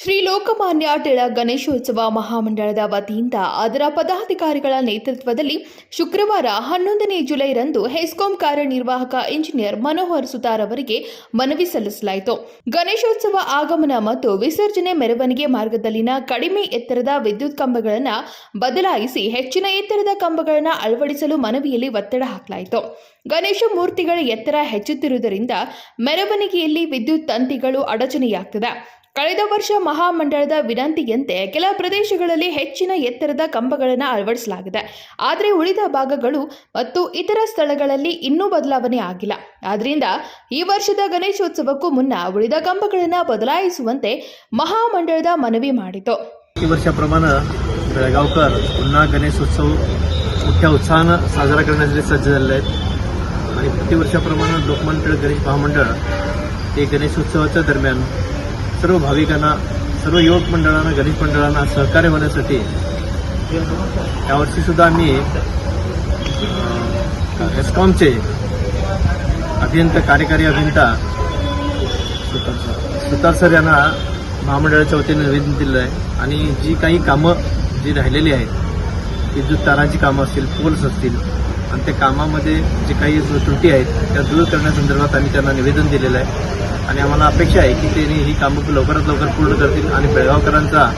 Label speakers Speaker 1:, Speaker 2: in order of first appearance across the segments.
Speaker 1: ಶ್ರೀ ಲೋಕಮಾನ್ಯ ಟಿಳ ಗಣೇಶೋತ್ಸವ ಮಹಾಮಂಡಳದ ವತಿಯಿಂದ ಅದರ ಪದಾಧಿಕಾರಿಗಳ ನೇತೃತ್ವದಲ್ಲಿ ಶುಕ್ರವಾರ ಹನ್ನೊಂದನೇ ಜುಲೈರಂದು ಹೆಸ್ಕಾಂ ಕಾರ್ಯನಿರ್ವಾಹಕ ಇಂಜಿನಿಯರ್ ಮನೋಹರ್ ಸುತಾರ್ ಅವರಿಗೆ ಮನವಿ ಸಲ್ಲಿಸಲಾಯಿತು. ಗಣೇಶೋತ್ಸವ ಆಗಮನ ಮತ್ತು ವಿಸರ್ಜನೆ ಮೆರವಣಿಗೆ ಮಾರ್ಗದಲ್ಲಿನ ಕಡಿಮೆ ಎತ್ತರದ ವಿದ್ಯುತ್ ಕಂಬಗಳನ್ನು ಬದಲಾಯಿಸಿ ಹೆಚ್ಚಿನ ಎತ್ತರದ ಕಂಬಗಳನ್ನು ಅಳವಡಿಸಲು ಮನವಿಯಲ್ಲಿ ಒತ್ತಡ ಹಾಕಲಾಯಿತು. ಗಣೇಶ ಮೂರ್ತಿಗಳ ಎತ್ತರ ಹೆಚ್ಚುತ್ತಿರುವುದರಿಂದ ಮೆರವಣಿಗೆಯಲ್ಲಿ ವಿದ್ಯುತ್ ತಂತಿಗಳು ಅಡಚಣೆಯಾಗ್ತದೆ. ಕಳೆದ ವರ್ಷ ಮಹಾಮಂಡಳದ ವಿನಂತಿಯಂತೆ ಕೆಲ ಪ್ರದೇಶಗಳಲ್ಲಿ ಹೆಚ್ಚಿನ ಎತ್ತರದ ಕಂಬಗಳನ್ನು ಅಳವಡಿಸಲಾಗಿದೆ ಆದರೆ ಉಳಿದ ಭಾಗಗಳು ಮತ್ತು ಇತರ ಸ್ಥಳಗಳಲ್ಲಿ ಇನ್ನೂ ಬದಲಾವಣೆ ಆಗಿಲ್ಲ ಆದ್ದರಿಂದ ಈ ವರ್ಷದ ಗಣೇಶೋತ್ಸವಕ್ಕೂ ಮುನ್ನ ಉಳಿದ ಕಂಬಗಳನ್ನು ಬದಲಾಯಿಸುವಂತೆ ಮಹಾಮಂಡಳದ ಮನವಿ ಮಾಡಿತು
Speaker 2: वर्षाप्रमाणे बेळगावकर पुन्हा गणेशोत्सव मोठ्या उत्साहानं साजरा करण्यासाठी सज्ज झालेले आहेत आणि प्रतिवर्षाप्रमाणे लोकमान्य टिळक गणेश महामंडळ हे गणेशोत्सवाच्या दरम्यान सर्व भाविकांना सर्व युवक मंडळांना गणेश मंडळांना सहकार्य होण्यासाठी यावर्षी सुद्धा आम्ही अं, हेस्कॉमचे अभियंता कार्यकारी अभियंता सुतार सर यांना महामंडळाच्या वतीने निवेदन दिलं आहे. आणि जी काही कामं जी राहिलेली आहेत विद्युत तारांची कामं असतील पोल्स असतील आणि त्या कामामध्ये जे काही त्रुटी आहेत त्या दूर करण्यासंदर्भात आम्ही त्यांना निवेदन दिलेलं आहे. आणि आम्हाला अपेक्षा आहे की त्यांनी ही कामं लवकरात लवकर पूर्ण करतील आणि बेळगावकरांचा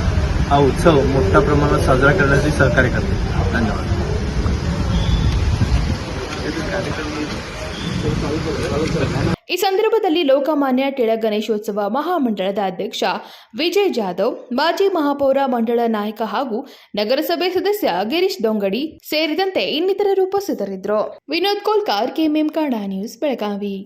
Speaker 2: हा उत्सव मोठ्या प्रमाणात साजरा करण्यासाठी सहकार्य करतील. धन्यवाद.
Speaker 1: ಈ ಸಂದರ್ಭದಲ್ಲಿ ಲೋಕಮಾನ್ಯ ಟಿಳ ಗಣೇಶೋತ್ಸವ ಮಹಾಮಂಡಳದ ಅಧ್ಯಕ್ಷ ವಿಜಯ್ ಜಾಧವ್, ಮಾಜಿ ಮಹಾಪೌರ ಮಂಡಳ ನಾಯಕ ಹಾಗೂ ನಗರಸಭೆ ಸದಸ್ಯ ಗಿರೀಶ್ ದೊಂಗಡಿ ಸೇರಿದಂತೆ ಇನ್ನಿತರರು ಉಪಸ್ಥಿತರಿದ್ದರು. Vinod Kolkar, KMM Kannada news, Belagavi.